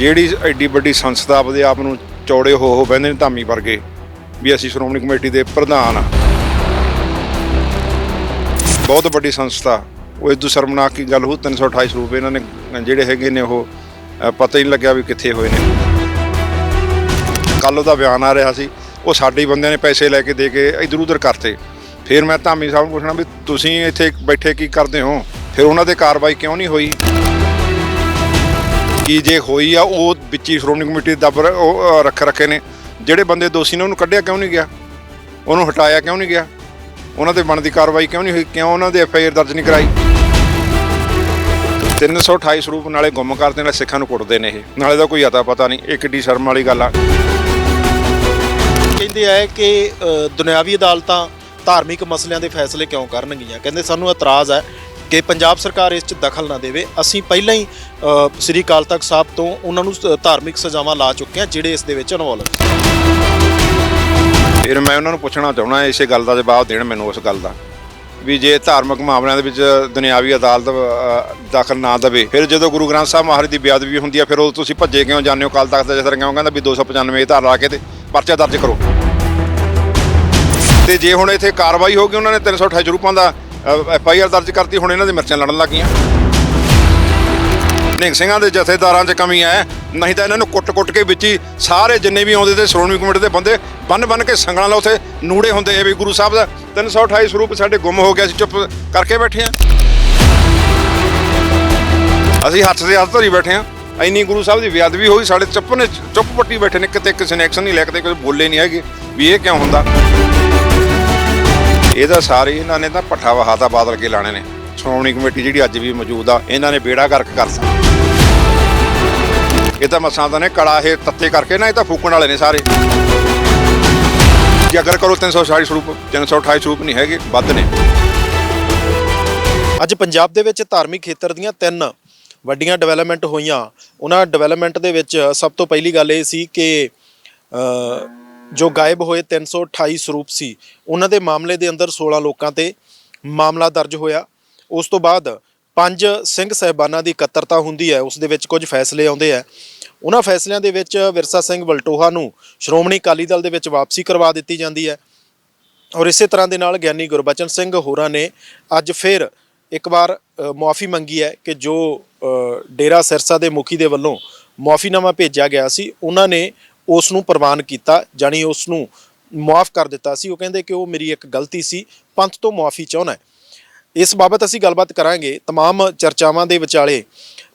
ਜਿਹੜੀ ਐਡੀ ਵੱਡੀ ਸੰਸਥਾ ਆਪਦੇ ਆਪ ਨੂੰ ਚੌੜੇ ਹੋ ਹੋ ਬਹਿੰਦੇ ਨੇ ਧਾਮੀ ਵਰਗੇ, ਵੀ ਅਸੀਂ ਸ਼੍ਰੋਮਣੀ ਕਮੇਟੀ ਦੇ ਪ੍ਰਧਾਨ ਆ। ਬਹੁਤ ਵੱਡੀ ਸੰਸਥਾ। ਉਹ ਇਦੋਂ ਸ਼ਰਮਨਾਕ ਕੀ ਗੱਲ ਹੋ 328 ਰੁਪਏ ਇਹਨਾਂ ਨੇ, ਜਿਹੜੇ ਹੈਗੇ ਨੇ ਉਹ ਪਤਾ ਹੀ ਨਹੀਂ ਲੱਗਿਆ ਵੀ ਕਿੱਥੇ ਹੋਏ ਨੇ। ਕੱਲ ਉਹਦਾ ਬਿਆਨ ਆ ਰਿਹਾ ਸੀ, ਉਹ ਸਾਡੇ ਹੀ ਬੰਦਿਆਂ ਨੇ ਪੈਸੇ ਲੈ ਕੇ ਦੇ ਕੇ ਇਧਰ ਉਧਰ ਕਰਤੇ। ਫਿਰ ਮੈਂ ਧਾਮੀ ਸਾਹਿਬ ਨੂੰ ਪੁੱਛਣਾ ਵੀ ਤੁਸੀਂ ਇੱਥੇ ਬੈਠੇ ਕੀ ਕਰਦੇ ਹੋ? ਫਿਰ ਉਹਨਾਂ ਤੇ ਕਾਰਵਾਈ ਕਿਉਂ ਨਹੀਂ ਹੋਈ? ਕੀ ਜੇ ਹੋਈ ਆ ਉਹ ਵਿੱਚੀ ਸ਼੍ਰੋਮਣੀ ਕਮੇਟੀ ਦੱਬ ਰ- ਉਹ ਅ, ਰੱਖ ਰੱਖੇ ਨੇ। ਜਿਹੜੇ ਬੰਦੇ ਦੋਸ਼ੀ ਨੇ ਉਹਨੂੰ ਕੱਢਿਆ ਕਿਉਂ ਨਹੀਂ ਗਿਆ? ਉਹਨੂੰ ਹਟਾਇਆ ਕਿਉਂ ਨਹੀਂ ਗਿਆ? ਉਹਨਾਂ ਤੇ ਬਣਦੀ ਕਾਰਵਾਈ ਕਿਉਂ ਨਹੀਂ ਹੋਈ? ਕਿਉਂ ਉਹਨਾਂ ਦੇ ਐਫ ਆਈ ਆਰ ਦਰਜ ਨਹੀਂ ਕਰਾਈ? 328 ਸਰੂਪ ਨਾਲੇ ਗੁੰਮ ਕਰਦੇ ਨੇ ਸਿੱਖਾਂ ਨੂੰ ਕੁੱਟਦੇ ਨੇ ਇਹ। ਨਾਲੇ ਦਾ ਕੋਈ ਅਤਾ ਪਤਾ ਨਹੀਂ ਇਹ ਕਿੱਡੀ ਸ਼ਰਮ ਵਾਲੀ ਗੱਲ ਆ। ਕਹਿੰਦੇ ਆ ਕਿ ਅ, ਦੁਨਿਆਵੀ ਅਦਾਲਤਾਂ ਧਾਰਮਿਕ ਮਸਲਿਆਂ ਦੇ ਫੈਸਲੇ ਕਿਉਂ ਕਰਨਗੀਆਂ? ਕਹਿੰਦੇ ਸਾਨੂੰ ਇਤਰਾਜ਼ ਹੈ ਕਿ ਪੰਜਾਬ ਸਰਕਾਰ ਇਸ 'ਚ ਦਖਲ ਨਾ ਦੇਵੇ। ਅਸੀਂ ਪਹਿਲਾਂ ਹੀ ਅ, ਸ੍ਰੀ ਅਕਾਲ ਤਖਤ ਸਾਹਿਬ ਤੋਂ ਉਹਨਾਂ ਨੂੰ ਸ- ਧਾਰਮਿਕ ਸਜ਼ਾਵਾਂ ਲਾ ਚੁੱਕੇ ਹਾਂ ਜਿਹੜੇ ਇਸ ਦੇ ਵਿੱਚ ਇਨਵੋਲਵ ਫਿਰ ਮੈਂ ਉਹਨਾਂ ਨੂੰ ਪੁੱਛਣਾ ਚਾਹੁੰਦਾ ਇਸੇ ਗੱਲ ਦਾ ਜਵਾਬ ਦੇਣ ਮੈਨੂੰ ਉਸ ਗੱਲ ਦਾ। ਵੀ ਜੇ ਧਾਰਮਿਕ ਮਾਮਲਿਆਂ ਦੇ ਵਿੱਚ ਦੁਨਿਆਵੀ ਅਦਾਲਤ ਅ, ਦਖਲ ਨਾ ਦੇਵੇ ਫਿਰ ਜਦੋਂ ਗੁਰੂ ਗ੍ਰੰਥ ਸਾਹਿਬ ਮਹਾਰਾਜ ਦੀ ਬੇਅਦਬੀ ਹੁੰਦੀ ਹੈ ਫਿਰ ਉਹ ਤੁਸੀਂ ਭੱਜੇ ਕਿਉਂ ਜਾਂਦੇ ਹੋ? ਕੱਲ ਤੱਕ ਦਾ ਜਸਰ ਕਿਉਂ ਕਹਿੰਦਾ ਵੀ 295 ਧਾਰ ਲਾ ਕੇ ਤੇ ਪਰਚਾ ਦਰਜ ਕਰੋ। ਤੇ ਜੇ ਹੁਣ ਇੱਥੇ ਕਾਰਵਾਈ ਹੋ ਗਈ ਉਹਨਾਂ ਨੇ 328 ਰੂਪਾਂ ਦਾ ਐਫ ਆਈ ਆਰ ਦਰਜ ਕਰਤੀ, ਹੁਣ ਇਹਨਾਂ ਦੇ ਮਿਰਚਾਂ ਲੜਨ ਲੱਗੀਆਂ। ਨਿੰਗ ਸਿੰਘਾਂ ਦੇ ਜਥੇਦਾਰਾਂ 'ਚ ਕਮੀ ਹੈ। ਨਹੀਂ ਤਾਂ ਇਹਨਾਂ ਨੂੰ ਕੁੱਟ-ਕੁੱਟ ਕੇ ਵਿੱਚ ਹੀ ਸਾਰੇ ਜਿੰਨੇ ਵੀ ਆਉਂਦੇ ਤੇ ਸ਼੍ਰੋਮਣੀ ਕਮੇਟੀ ਦੇ ਬੰਦੇ ਬੰਨ-ਬੰਨ ਕੇ ਸੰਗਲਾਂ ਲਾ ਉਥੇ ਨੂੜੇ ਹੁੰਦੇ ਇਹ ਵੀ ਗੁਰੂ ਸਾਹਿਬ ਦਾ। 328 ਸਰੂਪ ਸਾਡੇ ਗੁੰਮ ਹੋ ਗਿਆ ਸੀ, ਚੁੱਪ ਕਰਕੇ ਬੈਠੇ ਆ ਅਸੀਂ ਹੱਥ ਦੇ ਹੱਥ ਧਰੀ ਬੈਠੇ ਆ ਇੰਨੀ ਗੁਰੂ ਸਾਹਿਬ ਦੀ ਬੇਅਦਬੀ ਹੋਈ, ਸਾਡੇ ਚੁੱਪ ਨੇ ਚੁੱਪ ਪੱਟੀ ਬੈਠੇ ਨੇ, ਕਿਤੇ ਕਿਸੇ ਨੇ ਐਕਸ਼ਨ ਨਹੀਂ ਲੈ ਕਿਤੇ ਕੋਈ ਬੋਲੇ ਨਹੀਂ ਹੈਗੇ ਵੀ ਇਹ ਕਿਉਂ ਹੁੰਦਾ। ਇਹਦਾ ਸਾਰੇ ਇਹਨਾਂ ਨੇ ਤਾਂ ਪੱਠਾ ਵਹਾਤਾ ਬਾਦਲ ਕੇ ਲਾਣੇ ਨੇ। ਸ਼੍ਰੋਮਣੀ ਕਮੇਟੀ ਜਿਹੜੀ ਅੱਜ ਵੀ ਮੌਜੂਦ ਆ, ਇਹਨਾਂ ਨੇ ਬੇੜਾ ਗਰਕ ਕਰਤਾ ਇਹ ਤਾਂ ਮਸਾਂ ਤਾਂ ਨੇ ਕੜਾ ਇਹ ਤੱਤੇ ਕਰਕੇ ਨਾ, ਇਹ ਤਾਂ ਫੂਕਣ ਵਾਲੇ ਨੇ ਸਾਰੇ। ਜੇ ਅਗਰ ਕਰੋ 360 ਸਰੂਪ 328 ਸਰੂਪ ਨਹੀਂ ਹੈਗੇ, ਵੱਧ ਨੇ। ਅੱਜ ਪੰਜਾਬ ਦੇ ਵਿੱਚ ਧਾਰਮਿਕ ਖੇਤਰ ਦੀਆਂ ਤਿੰਨ ਵੱਡੀਆਂ ਡਿਵੈਲਪਮੈਂਟ ਹੋਈਆਂ। ਉਹਨਾਂ ਡਿਵੈਲਪਮੈਂਟ ਦੇ ਵਿੱਚ ਸਭ ਤੋਂ ਪਹਿਲੀ ਗੱਲ ਇਹ ਸੀ ਕਿ ਜੋ ਗਾਇਬ ਹੋਏ 328 ਸਰੂਪ ਸੀ, ਉਹਨਾਂ ਦੇ ਮਾਮਲੇ ਦੇ ਅੰਦਰ 16 ਲੋਕਾਂ ਤੇ ਮਾਮਲਾ ਦਰਜ ਹੋਇਆ। ਉਸ ਤੋਂ ਬਾਅਦ ਪੰਜ ਸਿੰਘ ਸਹਿਬਾਨਾਂ ਦੀ ਇਕੱਤਰਤਾ ਹੁੰਦੀ ਹੈ, ਉਸ ਦੇ ਵਿੱਚ ਕੁਝ ਫੈਸਲੇ ਆਉਂਦੇ ਆ ਉਹਨਾਂ ਫੈਸਲਿਆਂ ਦੇ ਵਿੱਚ ਵਿਰਸਾ ਸਿੰਘ ਵਲਟੋਹਾ ਨੂੰ ਸ਼੍ਰੋਮਣੀ ਅਕਾਲੀ ਦਲ ਦੇ ਵਿੱਚ ਵਾਪਸੀ ਕਰਵਾ ਦਿੱਤੀ ਜਾਂਦੀ ਹੈ ਔਰ ਇਸੇ ਤਰ੍ਹਾਂ ਦੇ ਨਾਲ ਗਿਆਨੀ ਗੁਰਬਚਨ ਸਿੰਘ ਹੋਰਾਂ ਨੇ ਅੱਜ ਫਿਰ ਇੱਕ ਵਾਰ ਮੁਆਫੀ ਮੰਗੀ ਹੈ ਕਿ ਜੋ ਡੇਰਾ ਸਿਰਸਾ ਦੇ ਮੁਖੀ ਦੇ ਵੱਲੋਂ ਮੁਆਫੀਨਾਮਾ ਭੇਜਿਆ ਗਿਆ ਸੀ, ਉਹਨਾਂ ਨੇ ਉਸ ਨੂੰ ਪ੍ਰਵਾਨ ਕੀਤਾ ਜਾਨੀ ਉਸ ਨੂੰ ਮਾਫ ਕਰ ਦਿੱਤਾ ਸੀ ਉਹ ਕਹਿੰਦੇ ਕਿ ਉਹ ਮੇਰੀ ਇੱਕ ਗਲਤੀ ਸੀ ਪੰਥ ਤੋਂ ਮੁਆਫੀ ਚਾਹੁੰਦਾ ਹੈ ਇਸ ਬਾਬਤ ਅਸੀਂ ਗੱਲਬਾਤ ਕਰਾਂਗੇ तमाम ਚਰਚਾਵਾਂ ਦੇ ਵਿਚਾਲੇ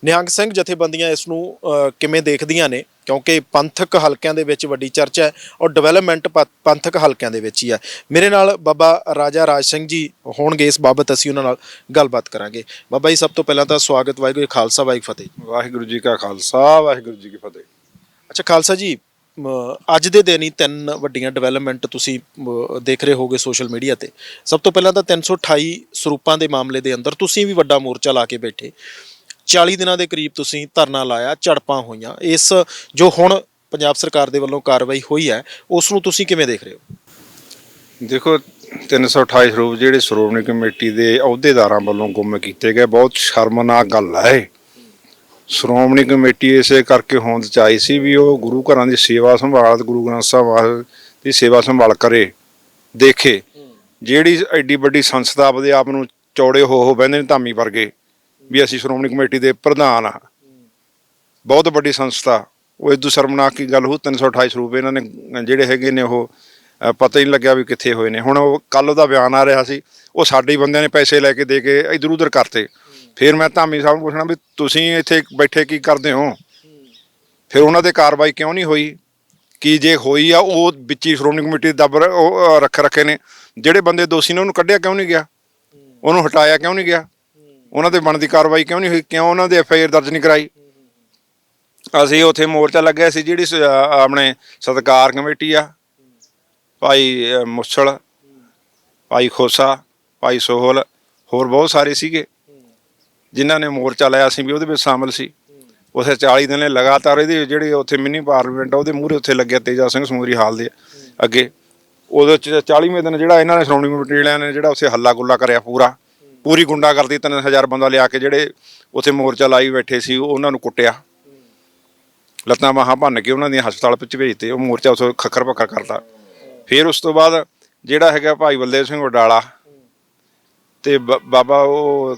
ਨਿਹੰਗ ਸਿੰਘ ਜਥੇਬੰਦੀਆਂ ਇਸ ਨੂੰ ਅ, ਕਿਵੇਂ ਦੇਖਦੀਆਂ ਨੇ ਕਿਉਂਕਿ ਪੰਥਕ ਹਲਕਿਆਂ ਦੇ ਵਿੱਚ ਵੱਡੀ ਚਰਚਾ ਹੈ ਔਰ ਡਿਵੈਲਪਮੈਂਟ ਪੰਥਕ ਹਲਕਿਆਂ ਦੇ ਵਿੱਚ ਹੀ ਹੈ ਮੇਰੇ ਨਾਲ ਬਾਬਾ ਰਾਜਾ ਰਾਜ ਸਿੰਘ ਜੀ ਹੋਣਗੇ ਇਸ ਬਾਬਤ ਅਸੀਂ ਉਹਨਾਂ ਨਾਲ ਗੱਲਬਾਤ ਕਰਾਂਗੇ ਬਾਬਾ ਜੀ ਸਭ ਤੋਂ ਪਹਿਲਾਂ ਤਾਂ ਸਵਾਗਤ ਵਾਹਿਗੁਰੂ ਜੀ ਕਾ ਖਾਲਸਾ ਵਾਹਿਗੁਰੂ ਜੀ ਕੀ ਫਤਿਹ ਵਾਹਿਗੁਰੂ ਜੀ ਕਾ ਖਾਲਸਾ ਵਾਹਿਗੁਰੂ ਜੀ ਕੀ ਫਤਿਹ ਅੱਛਾ ਖਾਲਸਾ ਜੀ ਮ, ਅੱਜ ਦੇ ਦਿਨ ਹੀ ਤਿੰਨ ਵੱਡੀਆਂ ਡਿਵੈਲਪਮੈਂਟ ਤੁਸੀਂ ਦੇਖ ਰਹੇ ਹੋਗੇ ਸੋਸ਼ਲ ਮੀਡੀਆ ਤੇ। ਸਭ ਤੋਂ ਪਹਿਲਾਂ ਤਾਂ 328 ਸਰੂਪਾਂ ਦੇ ਮਾਮਲੇ ਦੇ ਅੰਦਰ ਤੁਸੀਂ ਵੀ ਵੱਡਾ ਮੋਰਚਾ ਲਾ ਕੇ ਬੈਠੇ। 40 ਦਿਨਾਂ ਦੇ ਕਰੀਬ ਤੁਸੀਂ ਧਰਨਾ ਲਾਇਆ, ਝੜਪਾਂ ਹੋਈਆਂ। ਇਸ ਜੋ ਹੁਣ ਪੰਜਾਬ ਸਰਕਾਰ ਦੇ ਵੱਲੋਂ ਕਾਰਵਾਈ ਹੋਈ ਹੈ, ਉਸ ਨੂੰ ਤੁਸੀਂ ਕਿਵੇਂ ਦੇਖ ਰਹੇ ਹੋ? ਦੇਖੋ 328 ਸਰੂਪ ਜਿਹੜੇ ਸ਼੍ਰੋਮਣੀ ਕਮੇਟੀ ਦੇ ਅਹੁਦੇਦਾਰਾਂ ਵੱਲੋਂ ਗੁੰਮ ਕੀਤੇ ਗਏ, ਬਹੁਤ ਸ਼ਰਮਨਾਕ ਗੱਲ ਹੈ ਇਹ। ਸ਼੍ਰੋਮਣੀ ਕਮੇਟੀ ਇਸੇ ਕਰਕੇ ਹੋਂਦ ਚ ਆਈ ਸੀ ਵੀ ਉਹ ਗੁਰੂ ਘਰਾਂ ਦੀ ਸੇਵਾ ਸੰਭਾਲ, ਗੁਰੂ ਗ੍ਰੰਥ ਸਾਹਿਬ ਮਹਾਰਾਜ ਦੀ ਸੇਵਾ ਸੰਭਾਲ ਕਰੇ, ਦੇਖੇ। ਜਿਹੜੀ ਐਡੀ ਵੱਡੀ ਸੰਸਥਾ ਆਪਦੇ ਆਪ ਨੂੰ ਚੌੜੇ ਹੋ ਹੋ ਬਹਿੰਦੇ ਨੇ ਧਾਮੀ ਵਰਗੇ, ਵੀ ਅਸੀਂ ਸ਼੍ਰੋਮਣੀ ਕਮੇਟੀ ਦੇ ਪ੍ਰਧਾਨ ਆ ਬਹੁਤ ਵੱਡੀ ਸੰਸਥਾ। ਉਹ ਇਦੋਂ ਸ਼ਰਮਨਾਕ ਕੀ ਗੱਲ ਹੋ 328 ਸਰੂਪ ਇਹਨਾਂ ਨੇ, ਜਿਹੜੇ ਹੈਗੇ ਨੇ ਉਹ ਪਤਾ ਹੀ ਨਹੀਂ ਲੱਗਿਆ ਵੀ ਕਿੱਥੇ ਹੋਏ ਨੇ। ਹੁਣ ਉਹ ਕੱਲ ਉਹਦਾ ਬਿਆਨ ਆ ਰਿਹਾ ਸੀ, ਉਹ ਸਾਡੇ ਹੀ ਬੰਦਿਆਂ ਨੇ ਪੈਸੇ ਲੈ ਕੇ ਦੇ ਕੇ ਇਧਰ ਉਧਰ ਕਰਤੇ। ਫਿਰ ਮੈਂ ਧਾਮੀ ਸਾਹਿਬ ਨੂੰ ਪੁੱਛਣਾ ਵੀ ਤੁਸੀਂ ਇੱਥੇ ਬੈਠੇ ਕੀ ਕਰਦੇ ਹੋ? ਫਿਰ ਉਹਨਾਂ ਤੇ ਕਾਰਵਾਈ ਕਿਉਂ ਨਹੀਂ ਹੋਈ? ਕੀ ਜੇ ਹੋਈ ਆ ਉਹ ਵਿੱਚੀ ਸ਼੍ਰੋਮਣੀ ਕਮੇਟੀ ਦੇ ਦੱਬ ਉਹ ਅ, ਰੱਖ ਰੱਖੇ ਨੇ। ਜਿਹੜੇ ਬੰਦੇ ਦੋਸ਼ੀ ਨੇ ਉਹਨੂੰ ਕੱਢਿਆ ਕਿਉਂ ਨਹੀਂ ਗਿਆ? ਉਹਨੂੰ ਹਟਾਇਆ ਕਿਉਂ ਨਹੀਂ ਗਿਆ? ਉਹਨਾਂ ਤੇ ਬਣਦੀ ਕਾਰਵਾਈ ਕਿਉਂ ਨਹੀਂ ਹੋਈ? ਕਿਉਂ ਉਹਨਾਂ ਦੇ ਐਫ ਆਈ ਆਰ ਦਰਜ ਨਹੀਂ ਕਰਾਈ? ਅਸੀਂ ਉੱਥੇ ਮੋਰਚਾ ਲੱਗਿਆ ਸੀ ਜਿਹੜੀ ਆਪਣੇ ਸਤਕਾਰ ਕਮੇਟੀ ਆ। ਭਾਈ ਅ, ਮੁੱਛਲ ਭਾਈ ਖੋਸਾ ਭਾਈ ਸੋਹਲ ਹੋਰ ਬਹੁਤ ਸਾਰੇ ਸੀਗੇ। ਜਿਨ੍ਹਾਂ ਨੇ ਮੋਰਚਾ ਲਾਇਆ ਸੀ ਵੀ ਉਹਦੇ ਵਿੱਚ ਸ਼ਾਮਲ ਸੀ। ਉਥੇ 40 ਦਿਨ ਲਗਾਤਾਰ ਇਹਦੇ ਜਿਹੜੇ ਉੱਥੇ ਮਿੰਨੀ ਪਾਰਲੀਮੈਂਟ ਆ, ਉਹਦੇ ਮੂਹਰੇ ਉੱਥੇ ਲੱਗਿਆ ਤੇਜਾ ਸਿੰਘ ਸਮੂਰੀ ਹਾਲ ਦੇ ਅੱਗੇ। ਉਹਦੇ ਚ 40ਵੇਂ ਦਿਨ ਜਿਹੜਾ ਇਹਨਾਂ ਨੇ ਸ਼੍ਰੋਮਣੀ ਕਮੇਟੀ ਵਾਲਿਆਂ ਨੇ ਜਿਹੜਾ ਉੱਥੇ ਹੱਲਾ ਗੁੱਲਾ ਕਰਿਆ ਪੂਰਾ। ਪੂਰੀ ਗੁੰਡਾ ਕਰਦੀ 3000 ਬੰਦਾ ਲਿਆ ਕੇ ਜਿਹੜੇ ਉੱਥੇ ਮੋਰਚਾ ਲਾਈ ਬੈਠੇ ਸੀ ਉਹਨਾਂ ਨੂੰ ਕੁੱਟਿਆ। ਲੱਤਾਂ ਬਾਹਾਂ ਭੰਨ ਕੇ ਉਹਨਾਂ ਦੀਆਂ ਹਸਪਤਾਲ ਵਿੱਚ ਭੇਜਤੇ, ਉਹ ਮੋਰਚਾ ਉਸ ਖੱਖਰ ਪੱਖਰ ਕਰਤਾ। ਫਿਰ ਉਸ ਤੋਂ ਬਾਅਦ ਜਿਹੜਾ ਹੈਗਾ ਭਾਈ ਬਲਦੇਵ ਸਿੰਘ ਵਡਾਲਾ ਤੇ ਬ- ਬਾਬਾ ਉਹ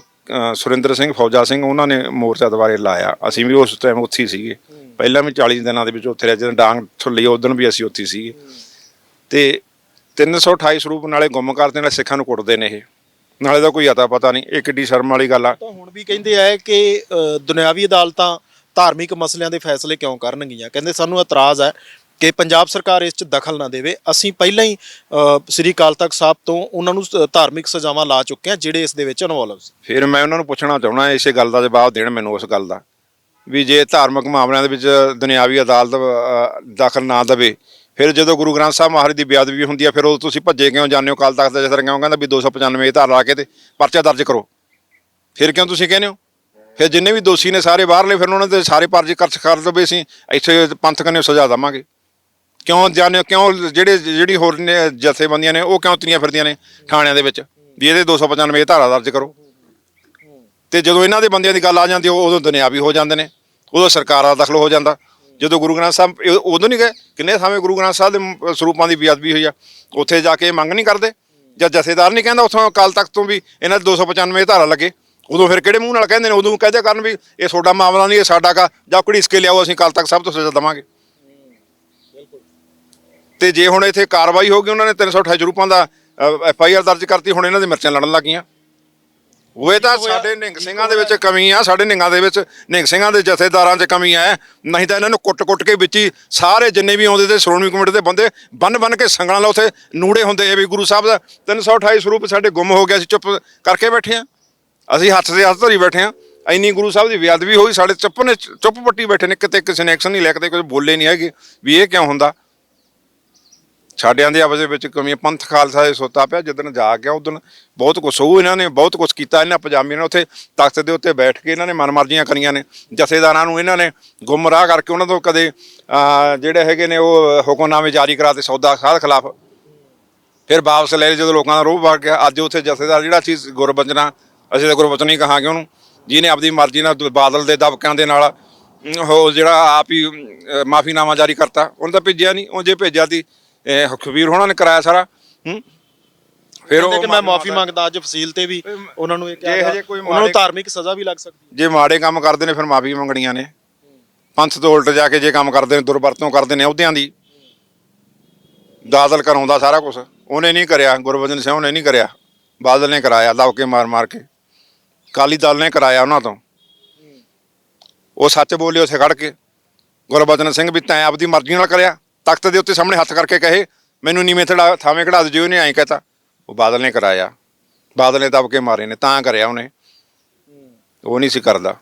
ਸੁਰਿੰਦਰ ਸਿੰਘ, ਫੌਜਾ ਸਿੰਘ, ਉਹਨਾਂ ਨੇ ਮੋਰਚਾ ਦੁਬਾਰੇ ਲਾਇਆ। ਅਸੀਂ ਵੀ ਉਸ ਟਾਈਮ ਉੱਥੇ ਹੀ ਸੀਗੇ। ਪਹਿਲਾਂ ਵੀ 40 ਦਿਨਾਂ ਦੇ ਵਿੱਚ ਉੱਥੇ ਰਹੇ, ਜਦੋਂ ਡਾਂਗ ਥੱਲੇ ਉਦੋਂ ਵੀ ਅਸੀਂ ਉੱਥੇ ਹੀ ਸੀਗੇ। ਤੇ 328 ਸਰੂਪ ਨਾਲੇ ਗੁੰਮ ਕਰਦੇ ਨਾਲੇ ਸਿੱਖਾਂ ਨੂੰ ਕੁੱਟਦੇ ਨੇ ਇਹ। ਨਾਲੇ ਦਾ ਕੋਈ ਅਤਾ ਪਤਾ ਨਹੀਂ ਇਹ ਕਿੱਡੀ ਸ਼ਰਮ ਵਾਲੀ ਗੱਲ ਆ। ਤਾਂ ਹੁਣ ਵੀ ਕਹਿੰਦੇ ਆ ਕਿ ਦੁਨਿਆਵੀ ਅਦਾਲਤਾਂ ਧਾਰਮਿਕ ਮਸਲਿਆਂ ਦੇ ਫੈਸਲੇ ਕਿਉਂ ਕਰਨਗੀਆਂ? ਕਹਿੰਦੇ ਸਾਨੂੰ ਇਤਰਾਜ਼ ਹੈ ਕਿ ਪੰਜਾਬ ਸਰਕਾਰ ਇਸ 'ਚ ਦਖਲ ਨਾ ਦੇਵੇ। ਅਸੀਂ ਪਹਿਲਾਂ ਹੀ ਸ੍ਰੀ ਅਕਾਲ ਤਖਤ ਸਾਹਿਬ ਤੋਂ ਉਹਨਾਂ ਨੂੰ ਸ- ਧਾਰਮਿਕ ਸਜ਼ਾਵਾਂ ਲਾ ਚੁੱਕੇ ਹਾਂ ਜਿਹੜੇ ਇਸ ਦੇ ਵਿੱਚ ਇਨਵੋਲਵ ਸੀ। ਫਿਰ ਮੈਂ ਉਹਨਾਂ ਨੂੰ ਪੁੱਛਣਾ ਚਾਹੁੰਦਾ ਇਸੇ ਗੱਲ ਦਾ ਜਵਾਬ ਦੇਣ ਮੈਨੂੰ ਉਸ ਗੱਲ ਦਾ ਵੀ ਜੇ ਧਾਰਮਿਕ ਮਾਮਲਿਆਂ ਦੇ ਵਿੱਚ ਦੁਨਿਆਵੀ ਅਦਾਲਤ ਅ, ਦਖਲ ਨਾ ਦੇਵੇ ਫਿਰ ਜਦੋਂ ਗੁਰੂ ਗ੍ਰੰਥ ਸਾਹਿਬ ਮਹਾਰਾਜ ਦੀ ਬੇਅਦਬੀ ਹੁੰਦੀ ਆ ਫਿਰ ਉਹ ਤੁਸੀਂ ਭੱਜੇ ਕਿਉਂ ਜਾਂਦੇ ਹੋ? ਕਾਲ ਤਖ਼ਤ ਦਾ ਜਸਰ ਕਿਉਂ ਕਹਿੰਦਾ ਵੀ 295 ਧਾਰ ਲਾ ਕੇ ਤੇ ਪਰਚਾ ਦਰਜ ਕਰੋ। ਫਿਰ ਕਿਉਂ ਤੁਸੀਂ ਕਹਿੰਦੇ ਹੋ? ਫਿਰ ਜਿੰਨੇ ਵੀ ਦੋਸ਼ੀ ਨੇ ਸਾਰੇ ਬਾਹਰਲੇ ਫਿਰ ਉਹਨਾਂ ਦੇ ਸਾਰੇ ਪਰਚੇ ਕਰਚ ਕਰ ਦਵੇ ਅਸੀਂ ਇੱਥੇ ਪੰਥ ਕਨੇ ਸਜ਼ਾ ਦੇਵਾਂਗੇ। ਕਿਉਂ ਜਾਣੇ ਕਿਉਂ ਜਿਹੜੇ, ਜਿਹੜੀ ਹੋਰ ਨੇ ਜਥੇਬੰਦੀਆਂ ਨੇ, ਉਹ ਕਿਉਂ ਤਰੀਆਂ ਫਿਰਦੀਆਂ ਨੇ ਥਾਣਿਆਂ ਦੇ ਵਿੱਚ? ਵੀ ਇਹਦੇ 295 ਧਾਰਾ ਦਰਜ ਕਰੋ। ਤੇ ਜਦੋਂ ਇਹਨਾਂ ਦੇ ਬੰਦਿਆਂ ਦੀ ਗੱਲ ਆ ਜਾਂਦੀ, ਉਹ ਉਦੋਂ ਦੁਨਿਆਵੀ ਹੋ ਜਾਂਦੇ ਨੇ। ਉਦੋਂ ਸਰਕਾਰ ਦਾ ਦਖਲ ਹੋ ਜਾਂਦਾ। ਜਦੋਂ ਗੁਰੂ ਗ੍ਰੰਥ ਸਾਹਿਬ, ਇਹ ਉਦੋਂ ਨਹੀਂ ਗਏ, ਕਿੰਨੇ ਸਮੇਂ ਗੁਰੂ ਗ੍ਰੰਥ ਸਾਹਿਬ ਦੇ ਸਰੂਪਾਂ ਦੀ ਬੇਅਦਬੀ ਹੋਈ ਆ? ਉੱਥੇ ਜਾ ਕੇ ਇਹ ਮੰਗ ਨਹੀਂ ਕਰਦੇ? ਜਾਂ ਜਥੇਦਾਰ ਨਹੀਂ ਕਹਿੰਦਾ ਉੱਥੋਂ ਅਕਾਲ ਤਖਤ ਤੋਂ ਵੀ ਇਹਨਾਂ ਦੇ 295 ਧਾਰਾ ਲੱਗੇ? ਉਦੋਂ ਫਿਰ ਕਿਹੜੇ ਮੂੰਹ ਨਾਲ ਕਹਿੰਦੇ ਨੇ? ਉਦੋਂ ਕਹਦੇ ਕਰਨ ਵੀ ਇਹ ਤੁਹਾਡਾ ਮਾਮਲਾ ਨਹੀਂ, ਇਹ ਸਾਡਾ ਕਾ, ਜਾਂ ਘੜੀਸ ਕੇ ਲਿਆਓ, ਅਸੀਂ ਅਕਾਲ ਤਖਤ ਸਾਹਿਬ ਤੋਂ ਸਜ਼ਾ ਦੇਵਾਂਗੇ। ਤੇ ਜੇ ਹੁਣ ਇੱਥੇ ਕਾਰਵਾਈ ਹੋ ਗਈ ਉਹਨਾਂ ਨੇ 328 ਰੂਪਾਂ ਦਾ ਐਫ ਆਈ ਆਰ ਦਰਜ ਕਰਤੀ ਹੁਣ ਇਹਨਾਂ ਦੇ ਮਿਰਚਾਂ ਲੜਨ ਲੱਗੀਆਂ। ਉਹ ਇਹ ਤਾਂ ਸਾਡੇ ਨਿੰਗ ਸਿੰਘਾਂ ਦੇ ਵਿੱਚ ਕਮੀ ਆ ਸਾਡੇ ਨਿੰਗਾਂ ਦੇ ਵਿੱਚ ਨਿੰਗ ਸਿੰਘਾਂ ਦੇ ਜਥੇਦਾਰਾਂ 'ਚ ਕਮੀ ਆ। ਨਹੀਂ ਤਾਂ ਇਹਨਾਂ ਨੂੰ ਕੁੱਟ-ਕੁੱਟ ਕੇ ਵਿੱਚ ਹੀ ਸਾਰੇ ਜਿੰਨੇ ਵੀ ਆਉਂਦੇ ਤੇ ਸ਼੍ਰੋਮਣੀ ਕਮੇਟੀ ਦੇ ਬੰਦੇ ਬੰਨ-ਬੰਨ ਕੇ ਸੰਗਲਾਂ ਲਾ ਉਥੇ ਨੂੜੇ ਹੁੰਦੇ ਆ ਵੀ ਗੁਰੂ ਸਾਹਿਬ ਦਾ। 328 ਸਰੂਪ ਸਾਡੇ ਗੁੰਮ ਹੋ ਗਿਆ ਸੀ ਚੁੱਪ ਕਰਕੇ ਬੈਠੇ ਆ। ਅਸੀਂ ਹੱਥ ਦੇ ਹੱਥ ਧਰੀ ਬੈਠੇ ਆ। ਇੰਨੀ ਗੁਰੂ ਸਾਹਿਬ ਦੀ ਬੇਅਦਬੀ ਹੋਈ, ਸਾਡੇ ਚੁੱਪ ਨੇ ਚੁੱਪ ਪੱਟੀ ਬੈਠੇ ਨੇ, ਕਿਤੇ ਕਿਸੇ ਨੇ ਐਕਸ਼ਨ ਨਹੀਂ ਲੈ ਕੇ ਕੁਝ ਬੋਲੇ ਨਹੀਂ ਹੈਗੇ, ਵੀ ਇਹ ਕਿਉਂ ਹੁੰਦਾ? ਸਾਡਿਆਂ ਦੇ ਆਪਸ ਦੇ ਵਿੱਚ ਕਮੀ ਪੰਥ ਖਾਲਸਾ ਦੇ ਸੋਤਾ ਪਿਆ ਜਦੋਂ ਜਾ ਗਿਆ ਉਦੋਂ ਬਹੁਤ ਕੁਛ ਹੋਊ ਇਹਨਾਂ ਨੇ, ਬਹੁਤ ਕੁਛ ਕੀਤਾ ਇਹਨਾਂ ਪੰਜਾਬੀਆਂ ਨੇ, ਉੱਥੇ ਤਖਤ ਦੇ ਉੱਤੇ ਬੈਠ ਕੇ ਇਹਨਾਂ ਨੇ ਮਨਮਰਜ਼ੀਆਂ ਕਰੀਆਂ ਨੇ, ਜਥੇਦਾਰਾਂ ਨੂੰ ਇਹਨਾਂ ਨੇ ਗੁੰਮਰਾਹ ਕਰਕੇ ਉਹਨਾਂ ਤੋਂ ਕਦੇ ਜਿਹੜੇ ਹੈਗੇ ਨੇ ਉਹ ਹੁਕਮਨਾਮੇ ਜਾਰੀ ਕਰਾਤੇ ਸੌਦਾ ਖਾਦ ਖਿਲਾਫ। ਫਿਰ ਵਾਪਸ ਲੈ ਲਏ ਜਦੋਂ ਲੋਕਾਂ ਦਾ ਰੋਹ ਵਗ ਗਿਆ, ਅੱਜ ਉੱਥੇ ਜਥੇਦਾਰ ਜਿਹੜਾ ਸੀ ਗੁਰਬਚਨਾ, ਅਸੀਂ ਤਾਂ ਗੁਰਬਚਨ ਹੀ ਕਹਾਂਗੇ ਉਹਨੂੰ ਜਿਹਨੇ ਆਪਦੀ ਮਰਜ਼ੀ ਨਾਲ ਬਾਦਲ ਦੇ ਦਬਕਿਆਂ ਦੇ ਨਾਲ ਉਹ ਜਿਹੜਾ ਆਪ ਹੀ ਮਾਫੀਨਾਮਾ ਜਾਰੀ ਕਰਤਾ। ਉਹਨੇ ਤਾਂ ਭੇਜਿਆ ਨਹੀਂ ਉਹ ਜੇ ਭੇਜਿਆ ਸੀ ਖਬੀਰ ਹੋਣਾ ਨੇ ਕਰਾਇਆ ਸਾਰਾ ਫਿਰ ਉਹ ਮੈਂ ਮਾਫੀ ਮੰਗਦਾ। ਅੱਜ ਫਸੀਲ ਤੇ ਵੀ ਉਹਨਾਂ ਨੂੰ ਇਹ ਕਿਹਾ ਕੋਈ ਉਹਨਾਂ ਨੂੰ ਧਾਰਮਿਕ ਸਜ਼ਾ ਵੀ ਲੱਗ ਸਕਦੀ ਜੇ ਮਾੜੇ ਕੰਮ ਕਰਦੇ ਨੇ ਫਿਰ ਮਾਫੀ ਮੰਗਣੀਆਂ ਨੇ। ਪੰਥ ਤੋਂ ਉਲਟ ਜਾ ਕੇ ਜੇ ਕੰਮ ਕਰਦੇ ਨੇ ਦੁਰਵਰਤੋਂ ਕਰਦੇ ਨੇ ਅਹੁਦਿਆਂ ਦੀ। ਦਾਦਲ ਕਰਾਉਂਦਾ ਸਾਰਾ ਕੁਝ ਉਹਨੇ ਨਹੀਂ ਕਰਿਆ ਗੁਰਬਚਨ ਸਿੰਘ ਨੇ ਨਹੀਂ ਕਰਿਆ। ਬਾਦਲ ਨੇ ਕਰਾਇਆ ਦਬ ਕੇ ਮਾਰ ਮਾਰ ਕੇ। ਕਾਲੀ ਦਲ ਨੇ ਕਰਾਇਆ ਉਹਨਾਂ ਤੋਂ। ਉਹ ਸੱਚ ਬੋਲੇ ਉੱਥੇ ਖੜ ਕੇ, ਗੁਰਬਚਨ ਸਿੰਘ ਵੀ ਤੈਂ ਆਪਦੀ ਮਰਜ਼ੀ ਨਾਲ ਕਰਿਆ, ਤਖਤ ਦੇ ਉੱਤੇ ਸਾਹਮਣੇ ਹੱਥ ਕਰਕੇ ਕਹੇ, ਮੈਨੂੰ ਨੀਵੇਂ ਥੜਾ, ਥਾਵੇਂ ਕਢਾ ਦਿਓ ਜੇ ਉਹਨੇ, ਐਂ ਕਹਤਾ। ਉਹ ਬਾਦਲ ਨੇ ਕਰਾਇਆ। ਬਾਦਲ ਨੇ ਦਬ ਕੇ ਮਾਰੇ ਨੇ, ਤਾਂ ਕਰਿਆ ਉਹਨੇ। ਉਹ ਨਹੀਂ ਸੀ ਕਰਦਾ।